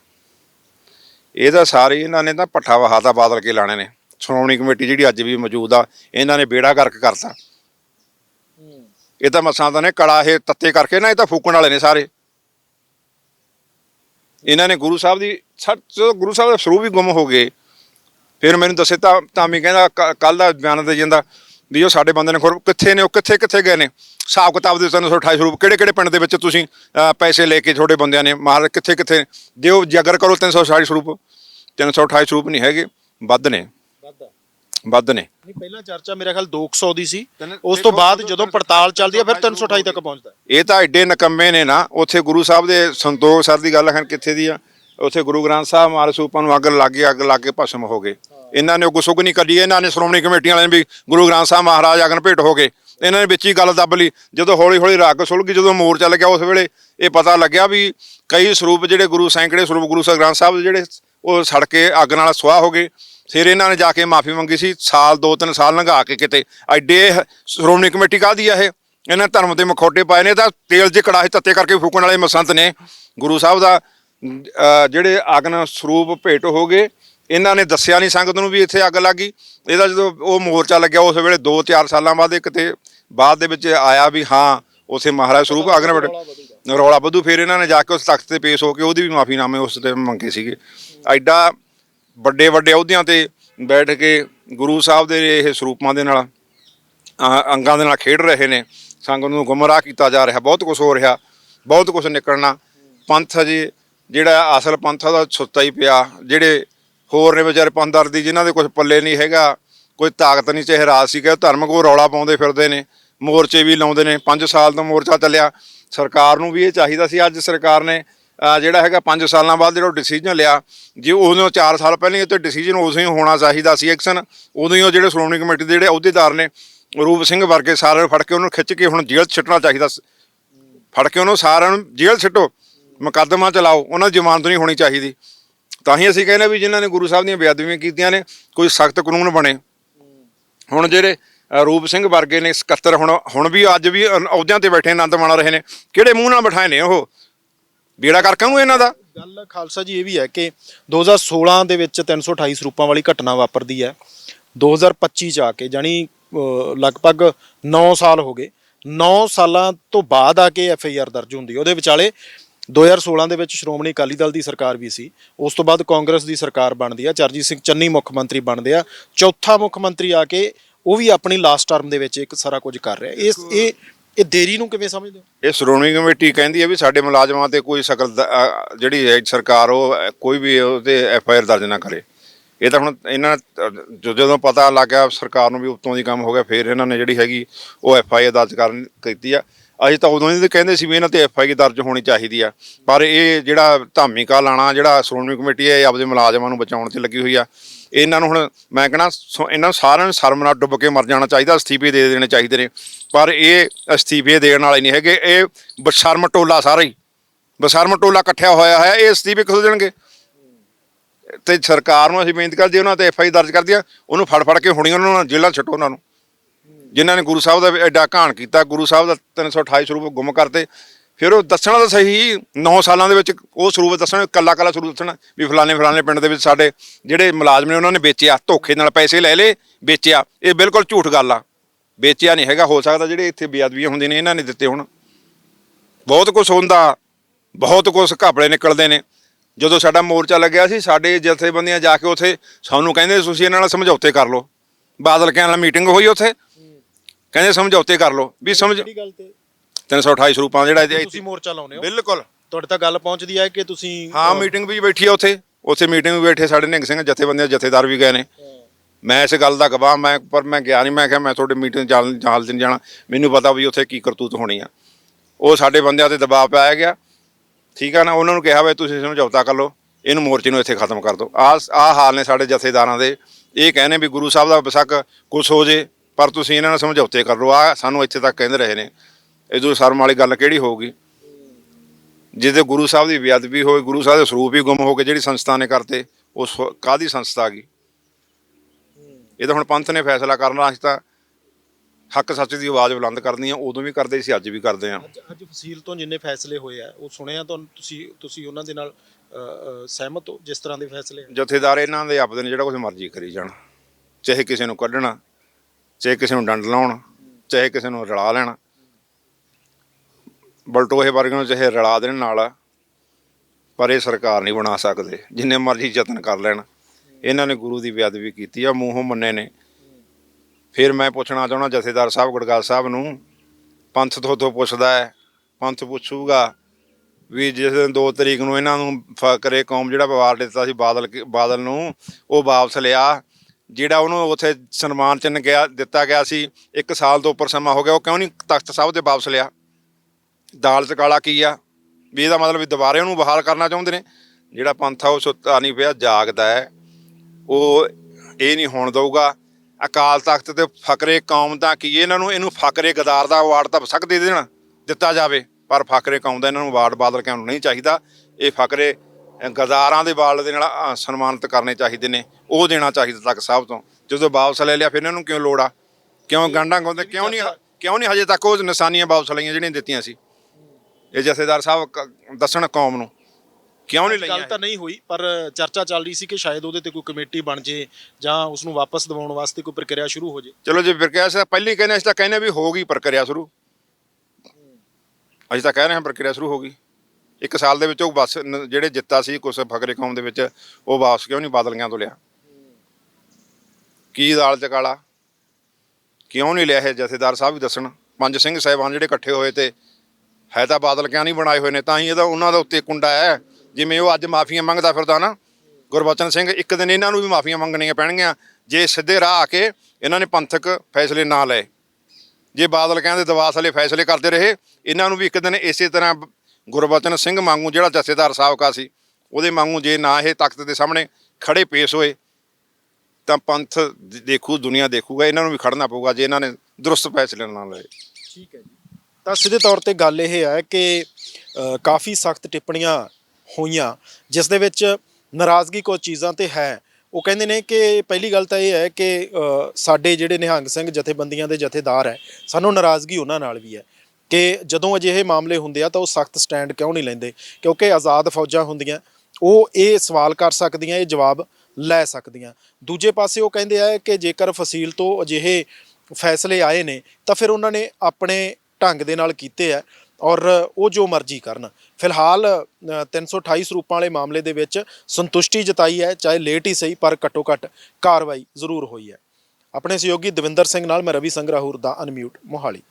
ਇਹਦਾ ਸਾਰੇ ਇਹਨਾਂ ਨੇ ਤਾਂ ਪੱਠਾ ਵਹਾਤਾ ਬਾਦਲ ਕੇ ਲਾਣੇ ਨੇ। ਸ਼੍ਰੋਮਣੀ ਕਮੇਟੀ ਜਿਹੜੀ ਅੱਜ ਵੀ ਮੌਜੂਦ ਆ, ਇਹਨਾਂ ਨੇ ਬੇੜਾ ਗਰਕ ਕਰਤਾ। ਇਹ ਤਾਂ ਮਸਾਂ ਤਾਂ ਨੇ ਕੜਾ ਇਹ ਤੱਤੇ ਕਰਕੇ ਨਾ, ਇਹ ਤਾਂ ਫੂਕਣ ਵਾਲੇ ਨੇ ਸਾਰੇ। ਇਹਨਾਂ ਨੇ ਗੁਰੂ ਸਾਹਿਬ ਦੀ ਸੱਚ ਗੁਰੂ ਸਾਹਿਬ ਦਾ ਸਰੂਪ ਵੀ ਗੁੰਮ ਹੋ ਗਏ, ਫਿਰ ਮੈਨੂੰ ਦੱਸੇ ਤਾਂ ਤਾਮੀ ਕਹਿੰਦਾ ਕੱਲ ਦਾ ਬਿਆਨ ਦੇ ਜਾਂਦਾ ਵੀ ਉਹ ਸਾਡੇ ਬੰਦੇ ਨੇ ਖੁਰ, ਕਿੱਥੇ ਨੇ ਉਹ, ਕਿੱਥੇ ਕਿੱਥੇ ਗਏ ਨੇ? ਹਿਸਾਬ ਕਿਤਾਬ ਦੇ 328 ਸਰੂਪ, ਕਿਹੜੇ ਕਿਹੜੇ ਪਿੰਡ ਦੇ ਵਿੱਚ ਤੁਸੀਂ ਪੈਸੇ ਲੈ ਕੇ ਤੁਹਾਡੇ ਬੰਦਿਆਂ ਨੇ ਮਾਰ, ਕਿੱਥੇ ਕਿੱਥੇ ਦਿਓ ਜਗਰ ਕਰੋ 360 ਸਰੂਪ 328 ਸਰੂਪ ਨਹੀਂ ਹੈਗੇ, ਵੱਧ ਨੇ। ਵੱਧ ਵੱਧ ਨੇ। ਨਹੀਂ ਪਹਿਲਾਂ ਚਰਚਾ ਮੇਰੇ ਖਿਆਲ 200 ਦੀ ਸੀ। ਉਸ ਤੋਂ ਬਾਅਦ ਜਦੋਂ ਪੜਤਾਲ ਚੱਲਦੀ ਹੈ ਫਿਰ 328 ਤੱਕ ਪਹੁੰਚਦਾ ਹੈ। ਇਹ ਤਾਂ ਐਡੇ ਨਕੰਮੇ ਨੇ ਨਾ ਉੱਥੇ ਗੁਰੂ ਸਾਹਿਬ ਦੇ ਸੰਤੋਖ ਸਰ ਦੀ ਗੱਲ ਹੈ ਕਿੱਥੇ ਦੀ ਆ? ਉੱਥੇ ਗੁਰੂ ਗ੍ਰੰਥ ਸਾਹਿਬ ਮਹਾਰਾਜ ਸਰੂਪਾਂ ਨੂੰ ਅੱਗ ਲੱਗ ਗਈ ਅੱਗ ਲੱਗ ਕੇ ਭਸਮ ਹੋ ਗਏ। ਇਹਨਾਂ ਨੇ ਗੁਸੁਗ ਨਹੀਂ ਕੱਢੀ ਇਹਨਾਂ ਨੇ ਸ਼੍ਰੋਮਣੀ ਕਮੇਟੀ ਵਾਲਿਆਂ ਨੇ ਵੀ ਗੁਰੂ ਗ੍ਰੰਥ ਸਾਹਿਬ ਮਹਾਰਾਜ ਅਗਨ ਭੇਟ ਹੋ ਗਏ। ਇਹਨਾਂ ਨੇ ਵਿੱਚ ਹੀ ਗੱਲ ਦੱਬ ਲਈ। ਜਦੋਂ ਹੌਲੀ ਹੌਲੀ ਰੱਗ ਸੁਲ ਗਈ ਜਦੋਂ ਮੋਰ ਚੱਲ ਗਿਆ ਉਸ ਵੇਲੇ ਇਹ ਪਤਾ ਲੱਗਿਆ ਵੀ ਕਈ ਸਰੂਪ ਜਿਹੜੇ ਗੁਰੂ ਸੈਂਕੜੇ ਸਰੂਪ ਗੁਰੂ ਸਾਹਿਬ ਗ੍ਰੰਥ ਸਾਹਿਬ ਦੇ ਜਿਹੜੇ ਉਹ ਸੜ ਕੇ ਅੱਗ ਨਾਲ ਸੁਆਹ ਹੋ ਗਏ। ਫਿਰ ਇਹਨਾਂ ਨੇ ਜਾ ਕੇ ਮਾਫੀ ਮੰਗੀ ਸੀ, ਸਾਲ, ਦੋ, ਤਿੰਨ ਸਾਲ ਲੰਘਾ ਕੇ ਕਿਤੇ। ਐਡੇ ਇਹ ਸ਼੍ਰੋਮਣੀ ਕਮੇਟੀ ਕਾਹਦੀ ਆ ਇਹ? ਇਹਨਾਂ ਧਰਮ ਦੇ ਮਖੌਟੇ ਪਾਏ ਨੇ ਤਾਂ ਤੇਲ 'ਚ ਕੜਾਹੇ ਤੱਤੇ ਕਰਕੇ ਫੂਕਣ ਵਾਲੇ ਮਸੰਤ ਨੇ। ਗੁਰੂ ਸਾਹਿਬ ਦਾ ਜਿਹੜੇ ਆਗਨ ਸਰੂਪ ਭੇਟ ਹੋ ਗਏ, ਇਹਨਾਂ ਨੇ ਦੱਸਿਆ ਨਹੀਂ ਸੰਗਤ ਨੂੰ ਵੀ ਇੱਥੇ ਅੱਗ ਲੱਗ ਗਈ। ਇਹਦਾ ਜਦੋਂ ਉਹ ਮੋਰਚਾ ਲੱਗਿਆ, ਉਸ ਵੇਲੇ 2-4 ਸਾਲਾਂ ਬਾਅਦ ਇਹ ਕਿਤੇ ਬਾਅਦ ਦੇ ਵਿੱਚ ਆਇਆ ਵੀ ਹਾਂ, ਉਥੇ ਮਹਾਰਾਜ ਸਰੂਪ ਅਗਨ ਭੇਟ ਰੌਲਾ ਵਧੂ। ਫਿਰ ਇਹਨਾਂ ਨੇ ਜਾ ਕੇ ਉਸ ਤਖਤ ਤੇ ਪੇਸ਼ ਹੋ ਕੇ ਉਹਦੀ ਵੀ ਮਾਫੀਨਾਮੇ ਉਸ ਤੇ ਮੰਗੇ ਸੀਗੇ। ਐਡਾ ਵੱਡੇ ਵੱਡੇ ਅਹੁਦਿਆਂ ਤੇ ਬੈਠ ਕੇ ਗੁਰੂ ਸਾਹਿਬ ਦੇ ਇਹ ਸਰੂਪਾਂ ਦੇ ਨਾਲ ਅੰਗਾਂ ਦੇ ਨਾਲ ਖੇਡ ਰਹੇ ਨੇ। ਸੰਗਤ ਨੂੰ ਗੁੰਮਰਾਹ ਕੀਤਾ ਜਾ ਰਿਹਾ। ਬਹੁਤ ਕੁਝ ਹੋ ਰਿਹਾ। ਬਹੁਤ ਕੁਝ ਨਿਕਲਣਾ। ਪੰਥ ਜੀ ਜਿਹੜਾ ਅਸਲ ਪੰਥ ਦਾ ਸੁੱਤਾ ਹੀ ਪਿਆ। ਜਿਹੜੇ ਹੋਰ ਨੇ ਵਿਚਾਰੇ ਪੰਦਰ ਦੀ ਜਿਨ੍ਹਾਂ ਦੇ ਕੁਝ ਪੱਲੇ ਨਹੀਂ ਹੈਗਾ, ਕੋਈ ਤਾਕਤ ਨਹੀਂ, ਚਾਹੇ ਰਾਜ ਸੀ ਕਿ ਧਰਮ ਕੋ ਰੌਲਾ ਪਾਉਂਦੇ ਫਿਰਦੇ ਨੇ। ਮੋਰਚੇ ਵੀ ਲਾਉਂਦੇ ਨੇ। 5 ਸਾਲ ਤੋਂ ਮੋਰਚਾ ਚੱਲਿਆ। ਸਰਕਾਰ ਨੂੰ ਵੀ ਇਹ ਚਾਹੀਦਾ ਸੀ। ਅੱਜ ਸਰਕਾਰ ਨੇ ਜਿਹੜਾ ਹੈਗਾ 5 ਸਾਲਾਂ ਬਾਅਦ ਜਿਹੜਾ ਡਿਸੀਜਨ ਲਿਆ, ਜੇ ਉਦੋਂ 4 ਸਾਲ ਪਹਿਲਾਂ ਇਹ ਤੇ ਡਿਸੀਜਨ ਉਦੋਂ ਹੀ ਹੋਣਾ ਚਾਹੀਦਾ ਸੀ ਐਕਸ਼ਨ ਉਦੋਂ ਹੀ ਉਹ ਜਿਹੜੇ ਸ਼੍ਰੋਮਣੀ ਕਮੇਟੀ ਦੇ ਜਿਹੜੇ ਅਹੁਦੇਦਾਰ ਨੇ, ਰੂਪ ਸਿੰਘ ਵਰਗੇ ਸਾਰਿਆਂ ਨੂੰ ਫੜ ਕੇ ਉਹਨੂੰ ਖਿੱਚ ਕੇ ਹੁਣ ਜੇਲ੍ਹ ਛੱਡਣਾ ਚਾਹੀਦਾ ਫੜ ਕੇ ਉਹਨੂੰ ਸਾਰਿਆਂ ਨੂੰ ਜੇਲ੍ਹ ਛੱਡੋ, ਮੁਕੱਦਮਾ ਚਲਾਓ, ਉਹਨਾਂ ਦੀ ਜ਼ਮਾਨਤ ਨਹੀਂ ਹੋਣੀ ਚਾਹੀਦੀ। ਤਾਂ ਹੀ ਅਸੀਂ ਕਹਿੰਦੇ ਵੀ ਜਿਨ੍ਹਾਂ ਨੇ ਗੁਰੂ ਸਾਹਿਬ ਦੀਆਂ ਬੇਅਦਬੀਆਂ ਕੀਤੀਆਂ ਨੇ, ਕੋਈ ਸਖਤ ਕਾਨੂੰਨ ਬਣੇ। ਹੁਣ ਜਿਹੜੇ ਰੂਪ ਸਿੰਘ ਵਰਗੇ ਨੇ 77 ਹੁਣ ਹੁਣ ਵੀ ਅੱਜ ਵੀ ਅਹੁਦਿਆਂ ਤੇ ਬੈਠੇ ਆਨੰਦ ਮਾਣ ਰਹੇ ਨੇ। ਕਿਹੜੇ ਮੂੰਹ ਨਾਲ ਬਿਠਾਏ ਨੇ ਉਹ? ਬੇੜਾ ਕਰ ਕਾਹਨੂੰ ਇਹਨਾਂ ਦਾ? ਗੱਲ ਖਾਲਸਾ ਜੀ ਇਹ ਵੀ ਹੈ ਕਿ 2016 ਦੇ ਵਿੱਚ 328 ਸਰੂਪਾਂ ਵਾਲੀ ਘਟਨਾ ਵਾਪਰਦੀ ਹੈ। 2025 ਚ ਆ ਕੇ ਜਾਨੀ ਲਗਭਗ 9 ਸਾਲ ਹੋ ਗਏ। 9 ਸਾਲਾਂ ਤੋਂ ਬਾਅਦ ਆ ਕੇ ਐਫ ਆਈ ਆਰ ਦਰਜ ਹੁੰਦੀ ਉਹਦੇ ਵਿਚਾਲੇ 2016 ਦੇ ਵਿੱਚ ਸ਼੍ਰੋਮਣੀ ਅਕਾਲੀ ਦਲ ਦੀ ਸਰਕਾਰ ਵੀ ਸੀ। ਉਸ ਤੋਂ ਬਾਅਦ ਕਾਂਗਰਸ ਦੀ ਸਰਕਾਰ ਬਣਦੀ ਆ। ਚਰਜੀਤ ਸਿੰਘ ਚੰਨੀ ਮੁੱਖ ਮੰਤਰੀ ਬਣਦੇ ਆ। ਚੌਥਾ ਮੁੱਖ ਮੰਤਰੀ ਆ ਕੇ ਉਹ ਵੀ ਆਪਣੀ ਲਾਸਟ ਟਰਮ ਦੇ ਵਿੱਚ ਇੱਕ ਸਾਰਾ ਕੁਝ ਕਰ ਰਿਹਾ। ਇਸ ਇਹ ਇਹ ਦੇਰੀ ਨੂੰ ਕਿਵੇਂ ਸਮਝਦੇ ਹੋ? ਇਹ ਸ਼੍ਰੋਮਣੀ ਕਮੇਟੀ ਕਹਿੰਦੀ ਹੈ ਵੀ ਸਾਡੇ ਮੁਲਾਜ਼ਮਾਂ ਤੇ ਕੋਈ ਸ਼ਕਲ ਦਾ- ਅ, ਜਿਹੜੀ ਹੈ ਸਰਕਾਰ ਉਹ ਅ, ਕੋਈ ਵੀ ਉਹਤੇ ਐਫ ਆਈ ਆਰ ਦਰਜ ਨਾ ਕਰੇ। ਇਹ ਤਾਂ ਹੁਣ ਇਹਨਾਂ ਅ, ਜ- ਜਦੋਂ ਪਤਾ ਲੱਗ ਗਿਆ ਸਰਕਾਰ ਨੂੰ ਵੀ ਉੱਤੋਂ ਦੀ ਕੰਮ ਹੋ ਗਿਆ ਫਿਰ ਇਹਨਾਂ ਨੇ ਜਿਹੜੀ ਹੈਗੀ ਉਹ ਐਫ ਆਈ ਆਰ ਦਰਜ ਕਰਨ ਕੀਤੀ ਆ। ਅਸੀਂ ਤਾਂ ਉਦੋਂ ਹੀ ਕਹਿੰਦੇ ਸੀ ਵੀ ਇਹਨਾਂ ਤੇ ਐਫ ਆਈ ਆਰ ਦਰਜ ਹੋਣੀ ਚਾਹੀਦੀ ਆ। ਪਰ ਇਹ ਜਿਹੜਾ ਧਾਮਿਕਾ ਲਾਣਾ, ਜਿਹੜਾ ਸ਼੍ਰੋਮਣੀ ਕਮੇਟੀ ਹੈ ਇਹ ਆਪਦੇ ਮੁਲਾਜ਼ਮਾਂ ਨੂੰ ਬਚਾਉਣ 'ਚ ਲੱਗੀ ਹੋਈ ਆ। ਇਹਨਾਂ ਨੂੰ ਹੁਣ ਮੈਂ ਕਹਣਾ ਇਹਨਾਂ ਨੂੰ ਸਾਰਿਆਂ ਨੂੰ ਸ਼ਰਮ ਨਾਲ ਡੁੱਬ ਕੇ ਮਰ ਜਾਣਾ ਚਾਹੀਦਾ, ਅਸਤੀਫੇ ਦੇ ਦੇਣੇ ਚਾਹੀਦੇ ਨੇ। ਪਰ ਇਹ ਅਸਤੀਫੇ ਦੇਣ ਵਾਲੇ ਨਹੀਂ ਹੈਗੇ, ਇਹ ਬਸ਼ਰਮ ਟੋਲਾ ਸਾਰਾ ਹੀ। ਬਸ਼ਰਮ ਟੋਲਾ ਇਕੱਠਿਆ ਹੋਇਆ ਹੈ ਇਹ ਅਸਤੀਫੇ ਕਿੱਥੋਂ ਦੇਣਗੇ? ਤੇ ਸਰਕਾਰ ਨੂੰ ਅਸੀਂ ਬੇਨਤੀ ਕਰਦੇ, ਉਹਨਾਂ ਤੇ ਐਫ ਆਈ ਦਰਜ ਕਰਦੀ ਆ, ਉਹਨੂੰ ਫੜ ਫੜ ਕੇ ਹੁਣੀ ਉਹਨਾਂ ਨੂੰ ਜੇਲ੍ਹਾਂ ਛੱਡੋ ਉਹਨਾਂ ਨੂੰ। ਜਿਨ੍ਹਾਂ ਨੇ ਗੁਰੂ ਸਾਹਿਬ ਦਾ ਐਡਾ ਘਾਣ ਕੀਤਾ, ਗੁਰੂ ਸਾਹਿਬ ਦਾ 328 ਸਰੂਪ ਗੁੰਮ ਕਰਤੇ। ਫਿਰ ਉਹ ਦੱਸਣਾ ਤਾਂ ਸਹੀ 9 ਸਾਲਾਂ ਦੇ ਵਿੱਚ ਉਹ ਸਰੂਪ ਦੱਸਣਾ ਕੱਲਾ ਕੱਲਾ ਸਰੂਪ ਦੱਸਣਾ ਵੀ ਫਲਾਣੇ ਫਲਾਣੇ ਪਿੰਡ ਦੇ ਵਿੱਚ ਸਾਡੇ ਜਿਹੜੇ ਮੁਲਾਜ਼ਮ ਨੇ, ਉਹਨਾਂ ਨੇ ਵੇਚਿਆ, ਧੋਖੇ ਨਾਲ ਪੈਸੇ ਲੈ ਲਏ, ਵੇਚਿਆ। ਇਹ ਬਿਲਕੁਲ ਝੂਠ ਗੱਲ ਆ। ਵੇਚਿਆ ਨਹੀਂ ਹੈਗਾ, ਹੋ ਸਕਦਾ ਜਿਹੜੇ ਇੱਥੇ ਬੇਅਦਬੀਆਂ ਹੁੰਦੀਆਂ ਨੇ, ਇਹਨਾਂ ਨੇ ਦਿੱਤੇ ਹੁਣ। ਬਹੁਤ ਕੁਝ ਹੁੰਦਾ, ਬਹੁਤ ਕੁਝ ਘਪਲੇ ਨਿਕਲਦੇ ਨੇ। ਜਦੋਂ ਸਾਡਾ ਮੋਰਚਾ ਲੱਗਿਆ ਸੀ, ਸਾਡੇ ਜਥੇਬੰਦੀਆਂ ਜਾ ਕੇ ਉੱਥੇ ਸਾਨੂੰ ਕਹਿੰਦੇ, ਤੁਸੀਂ ਇਹਨਾਂ ਨਾਲ ਸਮਝੌਤੇ ਕਰ ਲਓ। ਬਾਦਲ ਕਹਿਣ ਨਾਲ ਮੀਟਿੰਗ ਹੋਈ ਉੱਥੇ। ਕਹਿੰਦੇ ਸਮਝੌਤੇ ਕਰ ਲਓ। ਵੀ ਸਮਝ ਕਿਹੜੀ ਗੱਲ ਤੇ? 328 ਸਰੂਪਾਂ ਜਿਹੜਾ ਇਹ- ਤੁਸੀਂ ਮੋਰਚਾ ਲਾਉਨੇ ਹੋ। ਬਿਲਕੁਲ। ਤੁਹਾਡੇ ਤੱਕ ਗੱਲ ਪਹੁੰਚਦੀ ਹੈ ਕਿ ਤੁਸੀਂ ਹਾਂ ਮੀਟਿੰਗ ਵੀ ਬੈਠੀ ਆ ਉੱਥੇ। ਉੱਥੇ ਮੀਟਿੰਗ ਵੀ ਬੈਠੇ ਸਾਡੇ ਨਿਹੰਗ ਸਿੰਘ ਜਥੇਬੰਦੀਆਂ ਜਥੇਦਾਰ ਵੀ ਗਏ ਨੇ। ਮੈਂ ਇਸ ਗੱਲ ਦਾ ਗਵਾਹ ਮੈਂ ਪਰ ਮੈਂ ਗਿਆ ਨਹੀਂ ਮੈਂ ਕਿਹਾ ਮੈਂ ਤੁਹਾਡੇ ਮੀਟਿੰਗ ਜਾਲ ਜਾਲ ਦਿਨ ਜਾਣਾ। ਮੈਨੂੰ ਪਤਾ ਵੀ ਉੱਥੇ ਕੀ ਕਰਤੂਤ ਹੋਣੀ ਆ। ਉਹ ਸਾਡੇ ਬੰਦਿਆਂ ਤੇ ਦਬਾਅ ਪਾਇਆ ਗਿਆ। ਠੀਕ ਆ ਨਾ ਉਹਨਾਂ ਨੂੰ ਕਿਹਾ ਵੀ ਤੁਸੀਂ ਸਮਝੌਤਾ ਕਰ ਲਓ। ਇਹਨੂੰ ਮੋਰਚੇ ਨੂੰ ਇੱਥੇ ਖਤਮ ਕਰ ਦਿਓ। ਆ ਆ ਹਾਲ ਨੇ ਸਾਡੇ ਜਥੇਦਾਰਾਂ ਦੇ। ਇਹ ਕਹਿੰਦੇ ਵੀ ਗੁਰੂ ਸਾਹਿਬ ਦਾ ਬਸਕ ਕੁਛ ਹੋ ਜੇ ਪਰ ਤੁਸੀਂ ਇਹਨਾਂ ਨਾਲ ਸਮਝੌਤੇ ਕਰ ਲਓ। ਆ ਸਾਨੂੰ ਇੱਥੇ ਤੱਕ ਕਹਿੰਦੇ ਰਹੇ ਨੇ ਇਦੋਂ ਸ਼ਰਮ ਵਾਲੀ ਗੱਲ ਕਿਹੜੀ ਹੋਊਗੀ? ਜਿਹਦੇ ਗੁਰੂ ਸਾਹਿਬ ਦੀ ਬੇਅਦਬੀ ਹੋਏ ਗੁਰੂ ਸਾਹਿਬ ਦੇ ਸਰੂਪ ਹੀ ਗੁੰਮ ਹੋ ਕੇ ਜਿਹੜੀ ਸੰਸਥਾ ਨੇ ਕਰਤੇ ਉਸ ਕਾਦੀ ਸੰਸਥਾ ਗਈ? ਇਹ ਤਾਂ ਹੁਣ ਪੰਥ ਨੇ ਫੈਸਲਾ ਕਰਨਾ ਅਸੀਂ ਤਾਂ ਹੱਕ ਸੱਚ ਦੀ ਆਵਾਜ਼ ਬੁਲੰਦ ਕਰਨੀ ਆ ਉਦੋਂ ਵੀ ਕਰਦੇ ਸੀ ਅੱਜ ਵੀ ਕਰਦੇ ਆ। ਅੱਜ ਫਸੀਲ ਤੋਂ ਜਿੰਨੇ ਫੈਸਲੇ ਹੋਏ ਆ ਉਹ ਸੁਣਿਆ ਤੁਹਾਨੂੰ ਤੁਸੀਂ ਤੁਸੀਂ ਉਹਨਾਂ ਦੇ ਨਾਲ ਸਹਿਮਤ ਹੋ ਜਿਸ ਤਰ੍ਹਾਂ ਦੇ ਫੈਸਲੇ ਜਥੇਦਾਰ ਇਹਨਾਂ ਦੇ ਆਪਦੇ ਨੇ ਜਿਹੜਾ ਕੁਝ ਮਰਜ਼ੀ ਕਰੀ ਜਾਣ ਚਾਹੇ ਕਿਸੇ ਨੂੰ ਕੱਢਣਾ ਚਾਹੇ ਕਿਸੇ ਨੂੰ ਡੰਡ ਲਾਉਣ, ਚਾਹੇ ਕਿਸੇ ਨੂੰ ਰਲਾ ਲੈਣਾ। ਬਲਟੋਹੇ ਵਰਗਿਆਂ ਨੂੰ ਚਾਹੇ ਰਲਾ ਦੇਣ ਨਾਲ, ਪਰ ਇਹ ਸਰਕਾਰ ਨਹੀਂ ਬਣਾ ਸਕਦੇ। ਜਿੰਨੇ ਮਰਜ਼ੀ ਯਤਨ ਕਰ ਲੈਣ। ਇਹਨਾਂ ਨੇ ਗੁਰੂ ਦੀ ਬੇਅਦਬੀ ਕੀਤੀ ਆ, ਮੂੰਹੋਂ ਮੰਨੇ ਨੇ। ਫਿਰ ਮੈਂ ਪੁੱਛਣਾ ਚਾਹਣਾ ਜਥੇਦਾਰ ਸਾਹਿਬ ਗੁਰਗਾਲ ਸਾਹਿਬ ਨੂੰ, ਪੰਥ ਤੋਂ ਤੋਂ ਪੁੱਛਦਾ ਹੈ, ਪੰਥ ਪੁੱਛੂਗਾ ਵੀ ਜਿਸ ਦਿਨ 2 ਤਰੀਕ ਨੂੰ ਇਹਨਾਂ ਨੂੰ ਫਕਰੇ ਕੌਮ ਜਿਹੜਾ ਵਵਾਰ ਦਿੱਤਾ ਸੀ ਬਾਦਲ ਕੇ- ਬਾਦਲ ਨੂੰ, ਉਹ ਵਾਪਸ ਲਿਆ। ਜਿਹੜਾ ਉਹਨੂੰ ਉੱਥੇ ਸਨਮਾਨ ਚਿੰਨ੍ਹ ਗਿਆ, ਦਿੱਤਾ ਗਿਆ ਸੀ, ਇੱਕ ਸਾਲ ਤੋਂ ਉੱਪਰ ਸਮਾਂ ਹੋ ਗਿਆ, ਉਹ ਕਿਉਂ ਨਹੀਂ ਤਖਤ ਸਾਹਿਬ ਤੇ ਵਾਪਸ ਲਿਆ? ਦਾਲ ਚ ਕਾਲਾ ਕੀ ਆ? ਵੀ ਇਹਦਾ ਮਤਲਬ ਵੀ ਦੁਬਾਰੇ ਉਹਨੂੰ ਬਹਾਲ ਕਰਨਾ ਚਾਹੁੰਦੇ ਨੇ? ਜਿਹੜਾ ਪੰਥ ਆ, ਉਹ ਸੁੱਤਾ ਨਹੀਂ ਪਿਆ, ਜਾਗਦਾ ਹੈ। ਉਹ ਇਹ ਨਹੀਂ ਹੋਣ ਦਊਗਾ। ਅਕਾਲ ਤਖਤ ਤੇ ਫਕਰੇ ਕੌਮ ਦਾ ਕੀ ਇਹਨਾਂ ਨੂੰ? ਇਹਨੂੰ ਫਕਰੇ ਗਦਾਰ ਦਾ ਅਵਾਰਡ ਤਾਂ ਸਖਤ ਦੇ ਦੇਣਾ, ਦਿੱਤਾ ਜਾਵੇ। ਪਰ ਫਕਰੇ ਕੌਮ ਦਾ ਇਹਨਾਂ ਨੂੰ ਅਵਾਰਡ ਬਾਦਲ ਕਿਉਂ ਨਹੀਂ ਚਾਹੀਦਾ। ਇਹ ਫਕਰੇ ਅ, ਗਦਾਰਾਂ ਦੇ ਵਾਲ ਦੇ ਨਾਲ ਅ, ਸਨਮਾਨਿਤ ਕਰਨੇ ਚਾਹੀਦੇ ਨੇ ਉਹ ਦੇਣਾ ਚਾਹੀਦਾ ਤੱਕ ਸਾਹਿਬ ਤੋਂ। ਜਦੋਂ ਵਾਪਸ ਲੈ ਲਿਆ ਫਿਰ ਇਹਨਾਂ ਨੂੰ ਕਿਉਂ ਲੋੜ ਆ? ਕਿਉਂ ਗਾਂਡਾਂ ਗਾਉਂਦੇ ਕਿਉਂ ਨਹੀਂ ਕਿਉਂ ਨਹੀਂ ਹਜੇ ਤੱਕ ਉਹ ਨਿਸ਼ਾਨੀਆਂ ਵਾਪਸ ਲਈਆਂ ਜਿਹੜੀਆਂ ਦਿੱਤੀਆਂ ਸੀ? ਇਹ ਜਥੇਦਾਰ ਸਾਹਿਬ ਕ- ਦੱਸਣ ਕੌਮ ਨੂੰ। ਕਿਉਂ ਨਹੀਂ ਗੱਲ ਲਈਆਂ ਤਾਂ ਨਹੀਂ ਹੋਈ ਪਰ ਚਰਚਾ ਚੱਲ ਰਹੀ ਸੀ ਕਿ ਸ਼ਾਇਦ ਉਹਦੇ ਤੇ ਕੋਈ ਕਮੇਟੀ ਬਣ ਜੇ ਜਾਂ ਉਸ ਨੂੰ ਵਾਪਸ ਦਿਵਾਉਣ ਵਾਸਤੇ ਕੋਈ ਪ੍ਰਕਿਰਿਆ ਸ਼ੁਰੂ ਹੋ ਜੇ। ਚਲੋ ਜੇ ਪ੍ਰਕਿਰਿਆ ਸੀ ਤਾਂ ਪਹਿਲਾਂ ਕਹਿੰਦੇ ਅਸੀਂ ਤਾਂ ਕਹਿੰਦੇ ਵੀ ਹੋ ਗਈ ਪ੍ਰਕਿਰਿਆ ਸ਼ੁਰੂ। ਅਸੀਂ ਤਾਂ ਕਹਿ ਰਹੇ ਹਾਂ ਪ੍ਰਕਿਰਿਆ ਸ਼ੁਰੂ ਹੋ ਗਈ। ਇੱਕ ਸਾਲ ਦੇ ਵਿੱਚ ਉਹ ਬਸ ਨ- ਜਿਹੜੇ ਜਿੱਤਾ ਸੀ ਕੁਛ ਫਕਰੇ ਕੌਮ ਦੇ ਵਿੱਚ, ਉਹ ਵਾਪਸ ਕਿਉਂ ਨਹੀਂ ਬਾਦਲੀਆਂ ਤੋਂ ਲਿਆ? ਕੀ ਦਾਲ ਚਕਾਲਾ ਕਿਉਂ ਨਹੀਂ ਲਿਆ ਇਹ ਜਥੇਦਾਰ ਸਾਹਿਬ ਵੀ ਦੱਸਣ? ਪੰਜ ਸਿੰਘ ਸਾਹਿਬਾਨ ਜਿਹੜੇ ਇਕੱਠੇ ਹੋਏ ਤੇ ਹੈ ਤਾਂ ਬਾਦਲ ਕਿਆਂ ਨਹੀਂ ਬਣਾਏ ਹੋਏ ਨੇ, ਤਾਂ ਹੀ ਇਹਦਾ ਉਹਨਾਂ ਦਾ ਉੱਤੇ ਕੁੰਡਾ ਹੈ। ਜਿਵੇਂ ਉਹ ਅੱਜ ਮਾਫੀਆਂ ਮੰਗਦਾ ਫਿਰਦਾ ਨਾ, ਗੁਰਬਚਨ ਸਿੰਘ, ਇੱਕ ਦਿਨ ਇਹਨਾਂ ਨੂੰ ਵੀ ਮਾਫੀਆਂ ਮੰਗਣੀਆਂ ਪੈਣਗੀਆਂ। ਜੇ ਸਿੱਧੇ ਰਾਹ ਆ ਕੇ ਇਹਨਾਂ ਨੇ ਪੰਥਕ ਫੈਸਲੇ ਨਾ ਲਏ, ਜੇ ਬਾਦਲ ਕਹਿੰਦੇ ਦਵਾਸ ਵਾਲੇ ਫੈਸਲੇ ਕਰਦੇ ਰਹੇ, ਇਹਨਾਂ ਨੂੰ ਵੀ ਇੱਕ ਦਿਨ ਇਸੇ ਤਰ੍ਹਾਂ ਗੁਰਬਚਨ ਸਿੰਘ ਵਾਂਗੂ ਜਿਹੜਾ ਜਥੇਦਾਰ ਸਾਬਕਾ ਸੀ, ਉਹਦੇ ਵਾਂਗੂ ਜੇ ਨਾ ਇਹ ਤਖਤ ਦੇ ਸਾਹਮਣੇ ਖੜੇ ਪੇਸ਼ ਹੋਏ, ਤਾਂ ਪੰਥ ਦੇਖੂ, ਦੁਨੀਆ ਦੇਖੂਗਾ, ਇਹਨਾਂ ਨੂੰ ਵੀ ਖੜਨਾ ਪਊਗਾ ਜੇ ਇਹਨਾਂ ਨੇ ਦਰੁਸਤ ਫੈਸਲੇ ਨਾ ਲਏ। ਠੀਕ ਹੈ ਜੀ। ਤਾਂ ਸਿੱਧੇ ਤੌਰ ਤੇ ਗੱਲ ਇਹ ਹੈ ਕਿ ਕਾਫੀ ਸਖਤ ਟਿੱਪਣੀਆਂ ਹੋਈਆਂ, ਜਿਸ ਦੇ ਵਿੱਚ ਨਾਰਾਜ਼ਗੀ ਕੁਝ ਚੀਜ਼ਾਂ ਤੇ ਹੈ। ਉਹ ਕਹਿੰਦੇ ਨੇ ਕਿ ਪਹਿਲੀ ਗੱਲ ਤਾਂ ਇਹ ਹੈ ਕਿ ਸਾਡੇ ਜਿਹੜੇ ਨਿਹੰਗ ਸਿੰਘ ਜਥੇਬੰਦੀਆਂ ਦੇ ਜਥੇਦਾਰ ਹੈ, ਸਾਨੂੰ ਨਾਰਾਜ਼ਗੀ ਉਹਨਾਂ ਨਾਲ ਵੀ ਹੈ। ਕਿ ਜਦੋਂ ਅਜਿਹੇ ਮਾਮਲੇ ਹੁੰਦੇ ਆ ਤਾਂ ਉਹ ਸਖਤ ਸਟੈਂਡ ਕਿਉਂ ਨਹੀਂ ਲੈਂਦੇ? ਕਿਉਂਕਿ ਆਜ਼ਾਦ ਫੌਜਾਂ ਹੁੰਦੀਆਂ ਉਹ ਇਹ ਸਵਾਲ ਕਰ ਸਕਦੀਆਂ ਇਹ ਜਵਾਬ ਲੈ ਸਕਦੀਆਂ। ਦੂਜੇ ਪਾਸੇ ਉਹ ਕਹਿੰਦੇ ਆ ਕਿ ਜੇਕਰ ਫਸੀਲ ਤੋਂ ਅਜਿਹੇ ਫੈਸਲੇ ਆਏ ਨੇ ਤਾਂ ਫਿਰ ਉਹਨਾਂ ਨੇ ਆਪਣੇ ਢੰਗ ਦੇ ਨਾਲ ਕੀਤੇ ਆ ਔਰ ਉਹ ਜੋ ਮਰਜ਼ੀ ਕਰਨ। ਫਿਲਹਾਲ ਅ, 328 ਸਰੂਪਾਂ ਵਾਲੇ ਮਾਮਲੇ ਦੇ ਵਿੱਚ ਸੰਤੁਸ਼ਟੀ ਜਤਾਈ ਹੈ ਚਾਹੇ ਲੇਟ ਹੀ ਸਹੀ ਪਰ ਘੱਟੋ ਘੱਟ ਕਾਰਵਾਈ ਜ਼ਰੂਰ ਹੋਈ ਹੈ। ਆਪਣੇ ਸਹਿਯੋਗੀ ਦਵਿੰਦਰ ਸਿੰਘ ਨਾਲ ਮੈਂ ਰਵੀ ਸੰਗਰਾਹੂਰ ਦਾ ਅਨਮਿਊਟ ਮੋਹਾਲੀ।